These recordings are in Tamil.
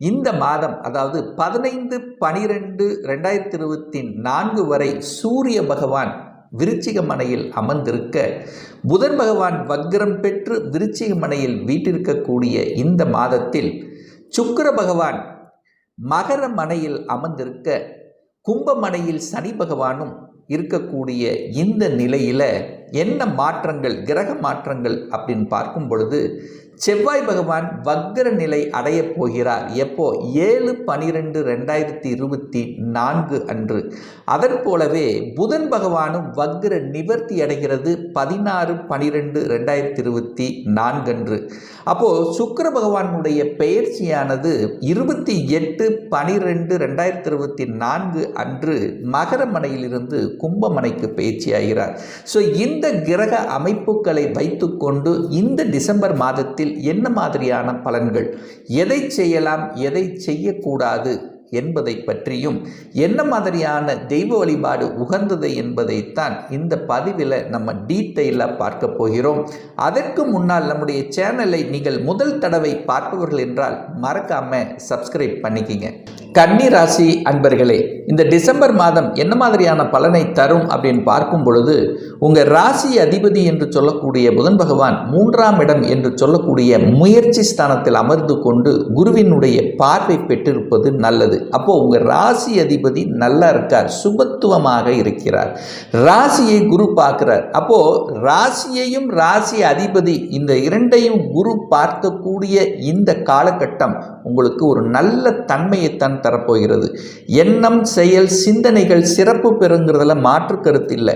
இந்த மாதம் அதாவது பதினைந்து பனிரெண்டு ரெண்டாயிரத்தி இருபத்தி நான்கு வரை சூரிய பகவான் விருச்சிக மனையில் அமர்ந்திருக்க புதன் பகவான் வக்ரம் பெற்று விருச்சிக மனையில் வீட்டிருக்கக்கூடிய இந்த மாதத்தில் சுக்கர பகவான் மகர மனையில் அமர்ந்திருக்க கும்பமனையில் சனி பகவானும் இருக்கக்கூடிய இந்த நிலையில் என்ன மாற்றங்கள் கிரக மாற்றங்கள் அப்படின்னு பார்க்கும் பொழுது செவ்வாய் பகவான் வக்ர நிலை அடையப் போகிறார். எப்போ? ஏழு பனிரெண்டு ரெண்டாயிரத்தி இருபத்தி நான்கு அன்று. அதன் போலவே புதன் பகவானும் வக்ர நிவர்த்தி அடைகிறது பதினாறு பனிரெண்டு ரெண்டாயிரத்தி இருபத்தி நான்கு அன்று. அப்போது சுக்கர பகவானுடைய பெயர்ச்சியானது இருபத்தி எட்டு பனிரெண்டு ரெண்டாயிரத்தி இருபத்தி நான்கு அன்று மகரமனையிலிருந்து கும்பமனைக்கு பயிற்சியாகிறார் ஸோ இந்த கிரக அமைப்புகளை வைத்துக்கொண்டு இந்த டிசம்பர் மாதத்தில் என்ன மாதிரியான பலன்கள்? எதை செய்யலாம்? எதை செய்யக்கூடாது? என்பதை பற்றியும் என்ன மாதிரியான தெய்வ வழிபாடு உகந்தது என்பதைத்தான் இந்த பதிவில் நம்ம டீட்டெயிலாக பார்க்க போகிறோம். அதற்கு முன்னால் நம்முடைய சேனலை நீங்கள் முதல் தடவை பார்ப்பவர்கள் என்றால் மறக்காமல் சப்ஸ்கிரைப் பண்ணிக்கிங்க. கன்னி ராசி அன்பர்களே இந்த டிசம்பர் மாதம் என்ன மாதிரியான பலனை தரும் அப்படின்னு பார்க்கும் பொழுது உங்கள் ராசி அதிபதி என்று சொல்லக்கூடிய புதன் பகவான் மூன்றாம் இடம் என்று சொல்லக்கூடிய முயற்சி ஸ்தானத்தில் அமர்ந்து கொண்டு குருவினுடைய பார்வை பெற்றிருப்பது நல்லது. அப்போது உங்கள் ராசி அதிபதி நல்லா இருக்கார் சுபத்துவமாக இருக்கிறார். ராசியை குரு பார்க்கிறார். அப்போது ராசியையும் ராசி அதிபதி இந்த இரண்டையும் குரு பார்க்கக்கூடிய இந்த காலகட்டம் உங்களுக்கு ஒரு நல்ல தன்மையை தன் தரப்போகிறது. எண்ணம் செயல் சிந்தனைகள் சிறப்பு பெறுங்கிறதுல மாற்று கருத்து இல்லை.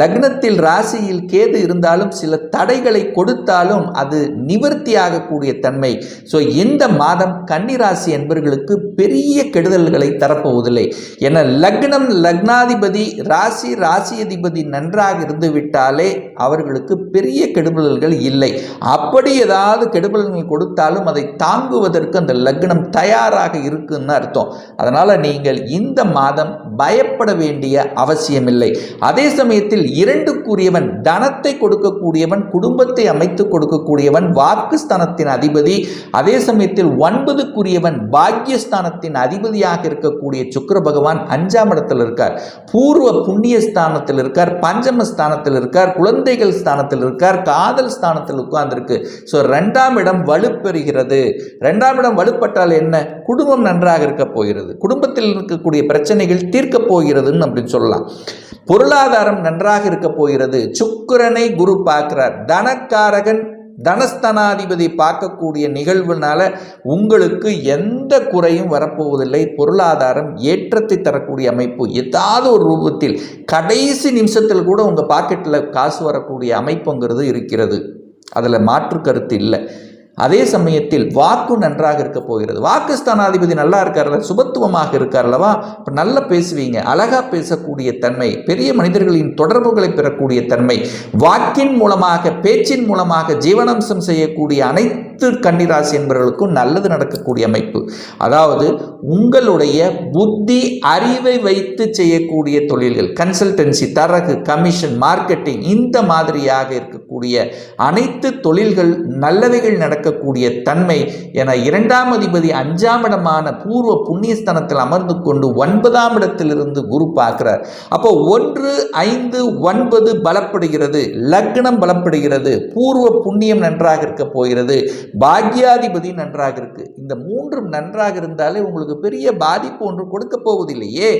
லக்னத்தில் ராசியில் கேது இருந்தாலும் சில தடைகளை கொடுத்தாலும் அது நிவர்த்தி ஆகக்கூடிய தன்மை. ஸோ இந்த மாதம் கன்னிராசி என்பவர்களுக்கு பெரிய கெடுதல்களை தரப்போவதில்லை. என லக்னம் லக்னாதிபதி ராசி ராசியதிபதி நன்றாக இருந்து விட்டாலே அவர்களுக்கு பெரிய கெடுதல்கள் இல்லை. அப்படி ஏதாவது கெடுதல்கள் கொடுத்தாலும் அதை தாங்குவதற்கு அந்த லக்னம் தயாராக இருக்குன்னு அர்த்தம். அதனால் நீங்கள் இந்த மாதம் பயப்பட வேண்டிய அவசியமில்லை. அதே சமயத்தில் இரண்டுக்குரியவன் தனத்தை கொடுக்கக்கூடியவன் குடும்பத்தை அமைத்து கொடுக்கக்கூடியவன் வாக்குஸ்தானத்தின் அதிபதி. அதே சமயத்தில் ஒன்பதுக்குரியவன் பாக்யஸ்தானத்தின் அதிபதியாக இருக்கக்கூடிய சுக்கர பகவான் அஞ்சாம் இடத்தில் இருக்கார். பூர்வ புண்ணிய ஸ்தானத்தில் இருக்கார் பஞ்சம ஸ்தானத்தில் இருக்கார் குழந்தைகள் ஸ்தானத்தில் இருக்கார் காதல் ஸ்தானத்தில் உட்கார்ந்துருக்கு. ஸோ ரெண்டாம் இடம் வலுப்பெறுகிறது. ரெண்டாம் இடம் வலுப்பட்டால் என்ன? குடும்பம் நன்றாக இருக்க போகிறது. குடும்பத்தில் இருக்கக்கூடிய பிரச்சனைகள் தீர்க்கப் போகிறதுன்னு அப்படின்னு சொல்லலாம். பொருளாதாரம் நன்றாக இருக்க போகிறது. சுக்கரனை குரு பார்க்கிறார். தனக்காரகன் தனஸ்தனாதிபதி பார்க்கக்கூடிய நிகழ்வுனால உங்களுக்கு எந்த குறையும் வரப்போவதில்லை. பொருளாதாரம் ஏற்றத்தை தரக்கூடிய அமைப்பு. ஏதாவது ஒரு ரூபத்தில் கடைசி நிமிஷத்தில் கூட உங்கள் பாக்கெட்டில் காசு வரக்கூடிய அமைப்புங்கிறது இருக்கிறது. அதில் மாற்று கருத்து இல்லை. அதே சமயத்தில் வாக்கு நன்றாக இருக்க போகிறது. வாக்குஸ்தானாதிபதி நல்லா இருக்கார்ல சுபத்துவமாக இருக்கார் அல்லவா இப்போ நல்லா பேசுவீங்க. அழகாக பேசக்கூடிய தன்மை பெரிய மனிதர்களின் தொடர்புகளை பெறக்கூடிய தன்மை வாக்கின் மூலமாக பேச்சின் மூலமாக ஜீவனம்சம் செய்யக்கூடிய அனைத்து கன்னிராசி என்பவர்களுக்கும் நல்லது நடக்கக்கூடிய அமைப்பு. அதாவது உங்களுடைய புத்தி அறிவை வைத்து செய்யக்கூடிய தொழில்கள் கன்சல்டன்சி தரகு கமிஷன் மார்க்கெட்டிங் இந்த மாதிரியாக இருக்கக்கூடிய அனைத்து தொழில்கள் நல்லவைகள் நடக்கக்கூடிய தன்மை என இரண்டாம் அதிபதி அஞ்சாம் இடமான பூர்வ புண்ணியஸ்தனத்தில் அமர்ந்து கொண்டு ஒன்பதாம் இடத்திலிருந்து குரு பார்க்கிறார். அப்போ ஒன்று ஐந்து ஒன்பது பலப்படுகிறது லக்னம் பலப்படுகிறது பூர்வ புண்ணியம் நன்றாக இருக்க போகிறது பாக்யாதிபதி நன்றாக இருக்கு. இந்த மூன்றும் நன்றாக இருந்தாலே உங்களுக்கு பெரிய பாதிப்பு ஒன்று கொடுக்க போவதில்லையே.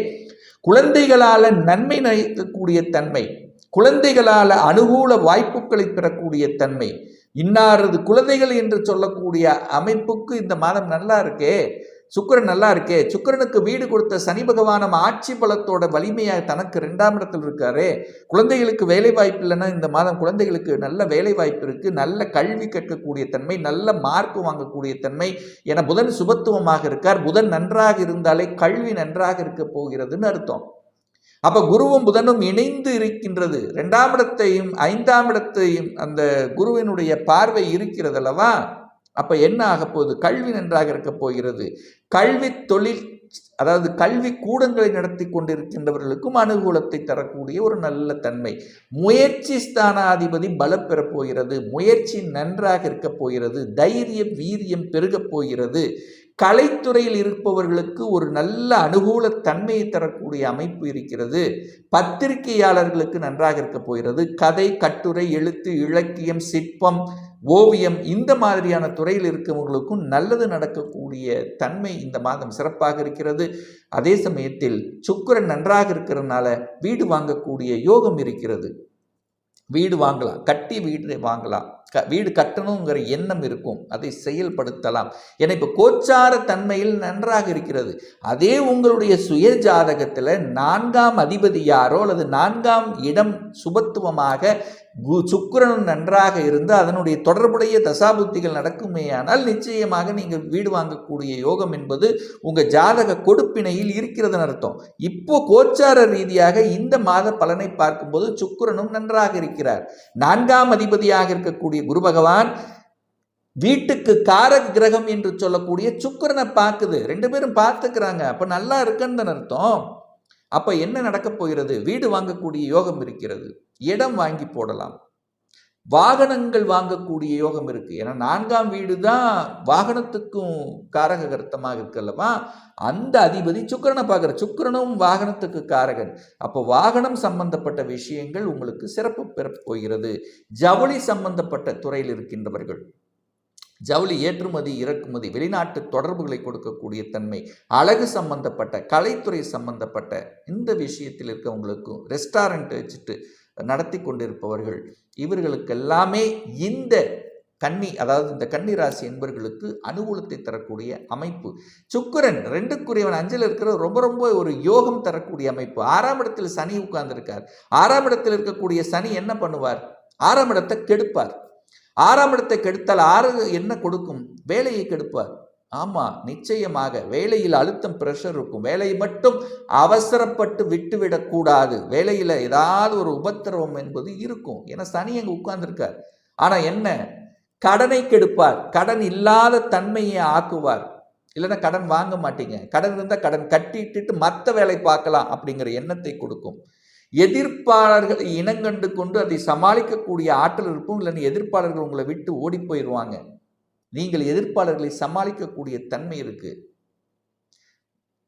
குழந்தைகளால் நன்மை நினைக்கக்கூடிய தன்மை குழந்தைகளால் அனுகூல வாய்ப்புகளை பெறக்கூடிய தன்மை இன்னாரது குழந்தைகள் என்று சொல்லக்கூடிய அமைப்புக்கு இந்த மாதம் நல்லா இருக்கே. சுக்கிரன் நல்லா இருக்கே. சுக்கிரனுக்கு வீடு கொடுத்த சனி பகவானம் ஆட்சி பலத்தோட வலிமையாக தனக்கு ரெண்டாம் இடத்தில் இருக்காரே. குழந்தைகளுக்கு வேலை வாய்ப்பு இல்லைன்னா இந்த மாதம் குழந்தைகளுக்கு நல்ல வேலை வாய்ப்பு இருக்கு. நல்ல கல்வி கற்கக்கூடிய தன்மை நல்ல மார்க் வாங்கக்கூடிய தன்மை என புதன் சுபத்துவமாக இருக்கார். புதன் நன்றாக இருந்தாலே கல்வி நன்றாக இருக்க போகிறதுன்னு அர்த்தம். அப்ப குருவும் புதனும் இணைந்து இருக்கின்றது. ரெண்டாம் இடத்தையும் ஐந்தாம் இடத்தையும் அந்த குருவினுடைய பார்வை இருக்கிறது அல்லவா? அப்போ என்ன ஆக போகுது? கல்வி நன்றாக இருக்க போகிறது. கல்வி தொழில் அதாவது கல்வி கூடங்களை நடத்தி கொண்டிருக்கின்றவர்களுக்கும் அனுகூலத்தை தரக்கூடிய ஒரு நல்ல தன்மை. முயற்சி ஸ்தானாதிபதி பலம் பெறப் போகிறது. முயற்சி நன்றாக இருக்க போகிறது. தைரியம் வீரியம் பெருகப் போகிறது. கலைத்துறையில் இருப்பவர்களுக்கு ஒரு நல்ல அனுகூல தன்மையை தரக்கூடிய அமைப்பு இருக்கிறது. பத்திரிகையாளர்களுக்கு நன்றாக இருக்க போகிறது. கதை கட்டுரை எழுத்து இலக்கியம் சிற்பம் ஓவியம் இந்த மாதிரியான துறையில் இருக்கவங்களுக்கும் நல்லது நடக்கக்கூடிய தன்மை இந்த மாதம் சிறப்பாக இருக்கிறது. அதே சமயத்தில் சுக்கரன் நன்றாக இருக்கிறதுனால வீடு வாங்கக்கூடிய யோகம் இருக்கிறது. வீடு வாங்கலாம். கட்டி வீடு வாங்கலாம். க வீடு கட்டணுங்கிற எண்ணம் இருக்கும். அதை செயல்படுத்தலாம். ஏன்னா இப்போ கோச்சார தன்மையில் நன்றாக இருக்கிறது. அதே உங்களுடைய சுய ஜாதகத்தில் நான்காம் அதிபதி யாரோ அல்லது நான்காம் இடம் சுபத்துவமாக சுக்கிரனும் நன்றாக இருந்து அதனுடைய தொடர்புடைய தசாபுத்திகள் நடக்குமேயானால் நிச்சயமாக நீங்கள் வீடு வாங்கக்கூடிய யோகம் என்பது உங்கள் ஜாதக கொடுப்பினையில் இருக்கிறதுன்னு அர்த்தம். இப்போ கோச்சார ரீதியாக இந்த மாத பலனை பார்க்கும்போது சுக்கிரனும் நன்றாக இருக்கிறார். நான்காம் அதிபதியாக இருக்கக்கூடிய குரு பகவான் வீட்டுக்கு காரக கிரகம் என்று சொல்லக்கூடிய சுக்கிரனை பார்க்குது. ரெண்டு பேரும் பார்த்துக்கிறாங்க. அப்போ நல்லா இருக்குன்னு அர்த்தம். அப்போ என்ன நடக்கப் போகிறது? வீடு வாங்கக்கூடிய யோகம் இருக்கிறது. இடம் வாங்கி போடலாம். வாகனங்கள் வாங்கக்கூடிய யோகம் இருக்குது ஏன்னா நான்காம் வீடு தான் வாகனத்துக்கும் காரக கருத்தமாக இருக்கு அல்லவா? அந்த அதிபதி சுக்கரனை பார்க்குற சுக்கரனும் வாகனத்துக்கு காரகன். அப்போ வாகனம் சம்பந்தப்பட்ட விஷயங்கள் உங்களுக்கு சிறப்பு பெறப் போகிறது. ஜவுளி சம்பந்தப்பட்ட துறையில் இருக்கின்றவர்கள். ஜவுளி ஏற்றுமதி இறக்குமதி வெளிநாட்டு தொடர்புகளை கொடுக்கக்கூடிய தன்மை அழகு சம்பந்தப்பட்ட கலைத்துறை சம்பந்தப்பட்ட இந்த விஷயத்தில் இருக்கவங்களுக்கும் ரெஸ்டாரண்ட் வச்சுட்டு நடத்தி கொண்டிருப்பவர்கள் இவர்களுக்கு எல்லாமே இந்த கன்னி அதாவது இந்த கன்னி ராசி என்பவர்களுக்கு அனுகூலத்தை தரக்கூடிய அமைப்பு. சுக்கரன் ரெண்டுக்குரியவன் அஞ்சில் இருக்கிற ரொம்ப ரொம்ப ஒரு யோகம் தரக்கூடிய அமைப்பு. ஆறாம் இடத்தில் சனி உட்கார்ந்திருக்கார். ஆறாம் இடத்தில் இருக்கக்கூடிய சனி என்ன பண்ணுவார்? ஆறாம் இடத்தை கெடுப்பார். ஆறாம் இடத்தை கெடுத்தால் ஆறு என்ன கொடுக்கும்? வேலையை கெடுப்பார் ஆமா நிச்சயமாக வேலையில் அழுத்தம் பிரஷர் இருக்கும். வேலையை மட்டும் அவசரப்பட்டு விட்டுவிடக்கூடாது வேலையில் ஏதாவது ஒரு உபத்திரவம் என்பது இருக்கும். ஏன்னா சனி அங்கே உட்கார்ந்துருக்கார். ஆனால் என்ன? கடனை கெடுப்பார். கடன் இல்லாத தன்மையை ஆக்குவார். இல்லைன்னா கடன் வாங்க மாட்டீங்க. கடன் இருந்தால் கடன் கட்டிட்டு மற்ற வேலை பார்க்கலாம் அப்படிங்கிற எண்ணத்தை கொடுக்கும். எதிர்ப்பாளர்களை இனங்கண்டு கொண்டு அதை சமாளிக்கக்கூடிய ஆற்றல் இருக்கும் இல்லைன்னு எதிர்ப்பாளர்கள் உங்களை விட்டு ஓடி போயிடுவாங்க. நீங்கள் எதிர்ப்பாளர்களை சமாளிக்கக்கூடிய தன்மை இருக்குது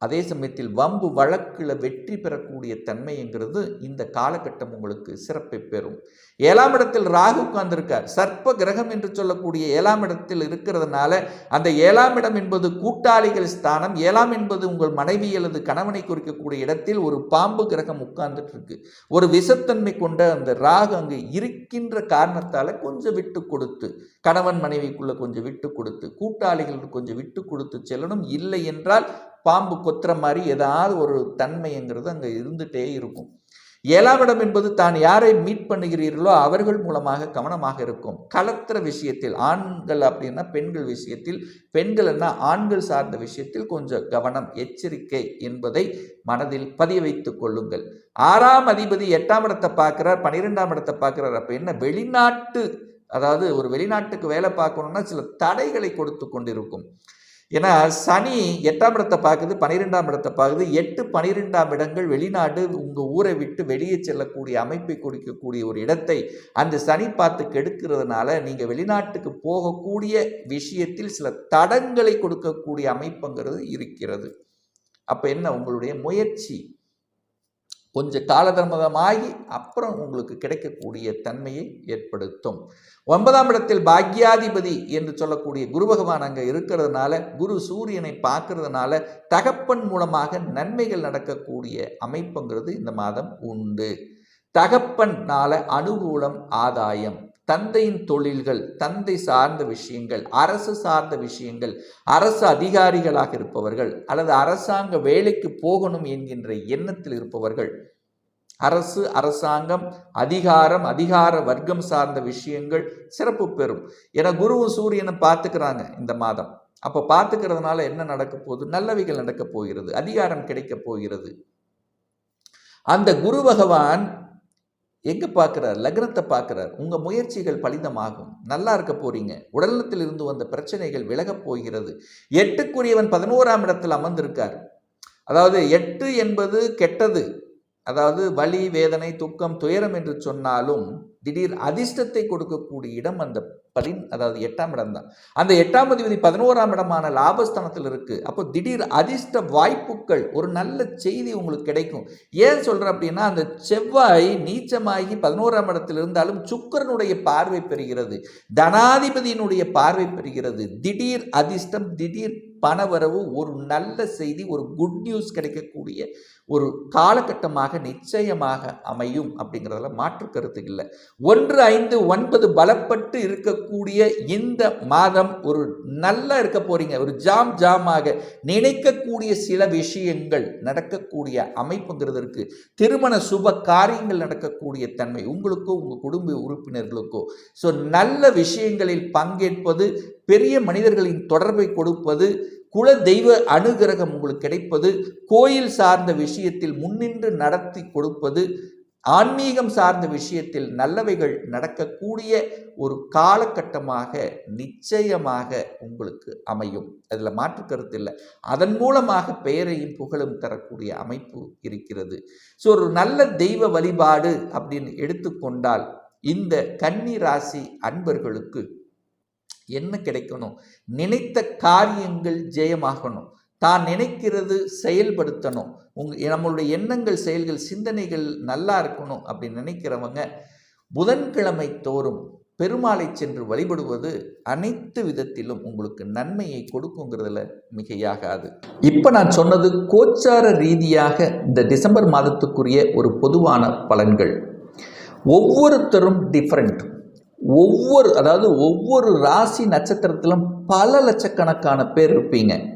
அதே சமயத்தில் வம்பு வழக்கில் வெற்றி பெறக்கூடிய தன்மைங்கிறது இந்த காலகட்டம் உங்களுக்கு சிறப்பை பெறும். ஏழாம் இடத்தில் ராகு உட்கார்ந்திருக்கார். சர்ப்ப கிரகம் என்று சொல்லக்கூடிய ஏழாம் இடத்தில் இருக்கிறதுனால அந்த ஏழாம் இடம் என்பது கூட்டாளிகள் ஸ்தானம். ஏழாம் என்பது உங்கள் மனைவி அல்லது கணவனை குறிக்கக்கூடிய இடத்தில் ஒரு பாம்பு கிரகம் உட்கார்ந்துட்டு இருக்கு ஒரு விஷத்தன்மை கொண்ட அந்த ராகு அங்கு இருக்கின்ற காரணத்தால் கொஞ்சம் விட்டு கொடுத்து கணவன் மனைவிக்குள்ள கொஞ்சம் விட்டு கொடுத்து கூட்டாளிகளுக்கு கொஞ்சம் விட்டு கொடுத்து செல்லணும். இல்லை என்றால் பாம்பு கொத்துற மாதிரி ஏதாவது ஒரு தன்மைங்கிறது அங்கே இருந்துகிட்டே இருக்கும். ஏழாம் என்பது தான் யாரை மீட் பண்ணுகிறீர்களோ அவர்கள் மூலமாக கவனமாக இருக்கும். கலத்திர விஷயத்தில் ஆண்கள் அப்படின்னா பெண்கள் விஷயத்தில் பெண்கள்னா ஆண்கள் சார்ந்த விஷயத்தில் கொஞ்சம் கவனம் எச்சரிக்கை என்பதை மனதில் பதிய வைத்துக் கொள்ளுங்கள். ஆறாம் அதிபதி எட்டாம் இடத்தை பார்க்கிறார் பன்னிரெண்டாம் இடத்தை பார்க்கிறார். அப்போ என்ன வெளிநாட்டு அதாவது ஒரு வெளிநாட்டுக்கு வேலை பார்க்கணும்னா சில தடைகளை கொடுத்து கொண்டிருக்கும். ஏன்னா சனி எட்டாம் இடத்தை பார்க்குது பன்னிரெண்டாம் இடத்தை பார்க்குது. எட்டு பனிரெண்டாம் இடங்கள் வெளிநாடு உங்கள் ஊரை விட்டு வெளியே செல்லக்கூடிய அமைப்பை கொடுக்கக்கூடிய ஒரு இடத்தை அந்த சனி பார்த்து கெடுக்கிறதுனால நீங்கள் வெளிநாட்டுக்கு போகக்கூடிய விஷயத்தில் சில தடங்களை கொடுக்கக்கூடிய அமைப்புங்கிறது இருக்கிறது. அப்போ என்ன உங்களுடைய முயற்சி? கொஞ்சம் காலதர்மதமாகி அப்புறம் உங்களுக்கு கிடைக்கக்கூடிய தன்மையை ஏற்படுத்தும். ஒன்பதாம் இடத்தில் பாக்யாதிபதி என்று சொல்லக்கூடிய குரு பகவான் அங்கே இருக்கிறதுனால குரு சூரியனை பார்க்கறதுனால தகப்பன் மூலமாக நன்மைகள் நடக்கக்கூடிய அமைப்புங்கிறது இந்த மாதம் உண்டு. தகப்பன்னால அனுகூலம் ஆதாயம். தந்தையின் தொழில்கள் தந்தை சார்ந்த விஷயங்கள் அரசு சார்ந்த விஷயங்கள் அரசு அதிகாரிகளாக இருப்பவர்கள் அல்லது அரசாங்க வேலைக்கு போகணும் என்கின்ற எண்ணத்தில் இருப்பவர்கள் அரசு அரசாங்கம் அதிகாரம் அதிகார வர்க்கம் சார்ந்த விஷயங்கள் சிறப்பு பெறும். என குருவும் சூரியனும் பார்த்துக்கிறாங்க இந்த மாதம். அப்போ பார்த்துக்கிறதுனால என்ன நடக்க போகுது? நல்லவைகள் நடக்க போகிறது அதிகாரம் கிடைக்க போகிறது. அந்த குரு பகவான் எங்கே பார்க்குறார் லக்னத்தை பார்க்குறார் உங்கள் முயற்சிகள் பலிதமாகும். நல்லா இருக்க போகிறீங்க உடல்நலத்தில் இருந்து வந்த பிரச்சனைகள் விலகப் போகிறது. எட்டுக்குரியவன் பதினோராம் இடத்தில் அமர்ந்திருக்கார். அதாவது எட்டு என்பது கெட்டது. அதாவது வலி வேதனை துக்கம் துயரம் என்று சொன்னாலும் திடீர் அதிர்ஷ்டத்தை கொடுக்கக்கூடிய இடம் அந்த பதின் அதாவது எட்டாம் இடம் தான் அந்த எட்டாம் அதிபதி பதினோராம் இடமான லாபஸ்தானத்தில் இருக்கு. அப்போ திடீர் அதிர்ஷ்ட வாய்ப்புகள் ஒரு நல்ல செய்தி உங்களுக்கு கிடைக்கும். ஏன் சொல்கிறேன் அப்படின்னா அந்த செவ்வாய் நீச்சமாகி பதினோராம் இடத்தில் இருந்தாலும் சுக்கரனுடைய பார்வை பெறுகிறது. தனாதிபதியினுடைய பார்வை பெறுகிறது. திடீர் அதிர்ஷ்டம் திடீர் பணவரவு ஒரு நல்ல செய்தி ஒரு குட் நியூஸ் கிடைக்கக்கூடிய ஒரு காலகட்டமாக நிச்சயமாக அமையும் அப்படிங்கிறதுல மாற்று கருத்து இல்லை. ஒன்று ஐந்து ஒன்பது பலப்பட்டு இருக்கக்கூடிய இந்த மாதம் ஒரு நல்லா இருக்க போறீங்க. ஒரு ஜாம் ஜாமாக நினைக்கக்கூடிய சில விஷயங்கள் நடக்கக்கூடிய அமைப்புங்கிறது இருக்கு. திருமண சுப காரியங்கள் நடக்கக்கூடிய தன்மை உங்களுக்கோ உங்கள் குடும்ப உறுப்பினர்களுக்கோ. ஸோ நல்ல விஷயங்களில் பங்கேற்பது பெரிய மனிதர்களின் தொடர்பை கொடுப்பது குல தெய்வ அனுகிரகம் உங்களுக்கு கிடைப்பது கோயில் சார்ந்த விஷயத்தில் முன்னின்று நடத்தி கொடுப்பது ஆன்மீகம் சார்ந்த விஷயத்தில் நல்லவைகள் நடக்கக்கூடிய ஒரு காலகட்டமாக நிச்சயமாக உங்களுக்கு அமையும். அதில் மாற்று கருத்து இல்லை. அதன் மூலமாக பெயரையும் புகழும் தரக்கூடிய அமைப்பு இருக்கிறது. ஸோ ஒரு நல்ல தெய்வ வழிபாடு அப்படின்னு எடுத்துக்கொண்டால் இந்த கன்னி ராசி அன்பர்களுக்கு என்ன கிடைக்கணும்? நினைத்த காரியங்கள் ஜெயமாகணும். தான் நினைக்கிறது செயல்படுத்தணும். உங்க நம்மளுடைய எண்ணங்கள் செயல்கள் சிந்தனைகள் நல்லா இருக்கணும் அப்படின்னு நினைக்கிறவங்க புதன்கிழமை தோறும் பெருமாளை சென்று வழிபடுவது அனைத்து விதத்திலும் உங்களுக்கு நன்மையை கொடுக்குங்கிறதுல மிகையாகாது. இப்போ நான் சொன்னது கோச்சார ரீதியாக இந்த டிசம்பர் மாதத்துக்குரிய ஒரு பொதுவான பலன்கள். ஒவ்வொருத்தரும் டிஃப்ரெண்ட் ஒவ்வொரு அதாவது ஒவ்வொரு ராசி நட்சத்திரத்திலும் பல லட்சக்கணக்கான பேர் இருப்பீங்க.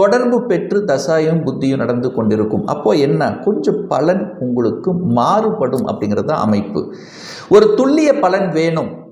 தொடர்பு பெற்று தசாயும் புத்தியும் நடந்து கொண்டிருக்கும். அப்போ என்ன? கொஞ்சம் பலன் உங்களுக்கு மாறுபடும் அப்படிங்கிறது தான் அமைப்பு. ஒரு துல்லிய பலன் வேணும்.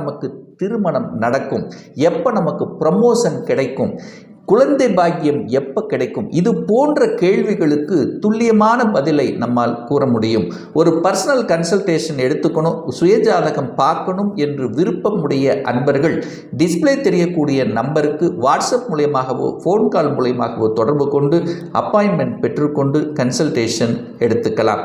நமக்கு திருமணம் நடக்கும்? எப்போ நமக்கு ப்ரமோஷன் கிடைக்கும்? குழந்தை பாக்கியம் எப்போ கிடைக்கும்? இது போன்ற கேள்விகளுக்கு துல்லியமான பதிலை நம்மால் கூற முடியும். ஒரு பர்சனல் கன்சல்டேஷன் எடுத்துக்கணும் சுயஜாதகம் பார்க்கணும் என்று விருப்பமுடைய அன்பர்கள் டிஸ்பிளே தெரியக்கூடிய நம்பருக்கு வாட்ஸ்அப் மூலியமாகவோ ஃபோன் கால் மூலியமாகவோ தொடர்பு கொண்டு அப்பாயின்மெண்ட் பெற்றுக்கொண்டு கன்சல்டேஷன் எடுத்துக்கலாம்.